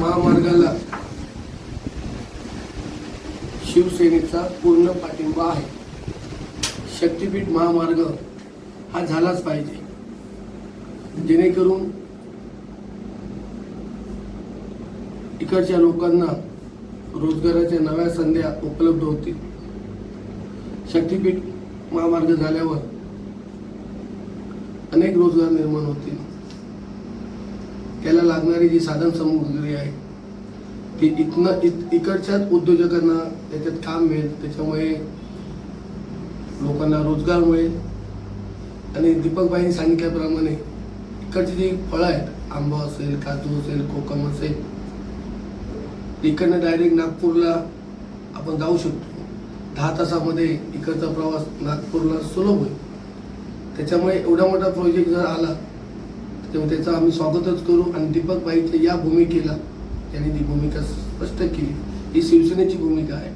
महामार्गाला शिवसेनेचा पूर्ण पाठिंबा आहे. शक्तीपीठ महामार्ग हा झालाच पाहिजे. जेणेकरून इकडच्या लोकांना रोजगाराच्या नव्या संध्या उपलब्ध होतील. शक्तीपीठ महामार्ग झाल्यावर अनेक रोजगार निर्माण होतील. त्याला लागणारी जी साधन सामुग्री आहे ती इथनं इत इकडच्याच उद्योजकांना त्याच्यात काम मिळेल. त्याच्यामुळे लोकांना रोजगार मिळेल. आणि दीपकबाईंनी सांगितल्याप्रमाणे इकडची जी फळं आहेत आंबा असेल काजू असेल कोकम असेल इकडनं डायरेक्ट नागपूरला आपण जाऊ शकतो. दहा तासामध्ये इकडचा प्रवास नागपूरला सुलभ होईल. त्याच्यामुळे एवढा मोठा प्रोजेक्ट जर आला तेव्हा त्याचं आम्ही स्वागतच करू. आणि दीपक बाईच्या या भूमिकेला त्यांनी ती भूमिका स्पष्ट केली. ही शिवसेनेची भूमिका आहे.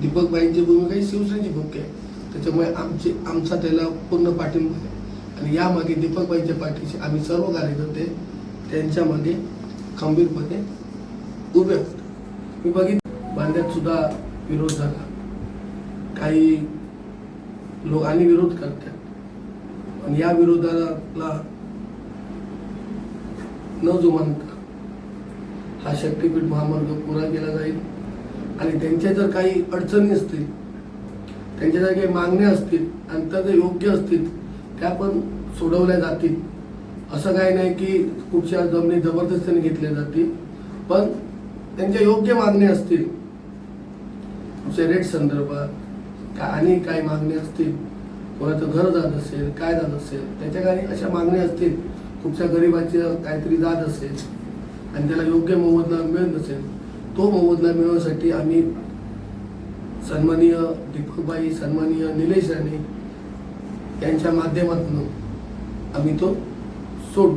दीपक बाईंची भूमिका ही शिवसेनेची भूमिका आहे. त्याच्यामुळे आमची आमचा त्याला पूर्ण पाठिंबा आहे. आणि यामागे दीपक बाईंच्या पाठीशी आम्ही सर्व कार्यकर्ते त्यांच्या मागे खंबीरपणे उभे आहोत. मी बघित बांध्यात सुद्धा विरोध झाला. काही लोक आणि विरोध करतात. आणि या विरोधाला न जुमानता हा शक्तीपीठ महामार्ग पुरा केला जाईल. आणि त्यांच्या जर काही अडचणी असतील त्यांच्या जर काही मागण्या असतील आणि त्या जर योग्य असतील त्या पण सोडवल्या जातील. असं काही नाही की कुठच्या जमिनी जबरदस्तीने घेतल्या जातील पण त्यांच्या योग्य मागण्या असतील. तुमच्या रेट संदर्भात का आणि काही मागण्या असतील कोणाचं घर जात असेल काय जात असेल त्याच्या काही अशा मागण्या असतील कुठच्या गरिबाचं काहीतरी जात असेल आणि त्याला योग्य मोबदला मिळत नसेल तो मोबदला मिळवण्यासाठी आम्ही सन्माननीय दीपकबाई सन्माननीय निलेश राणे यांच्या माध्यमातून आम्ही तो सोडू.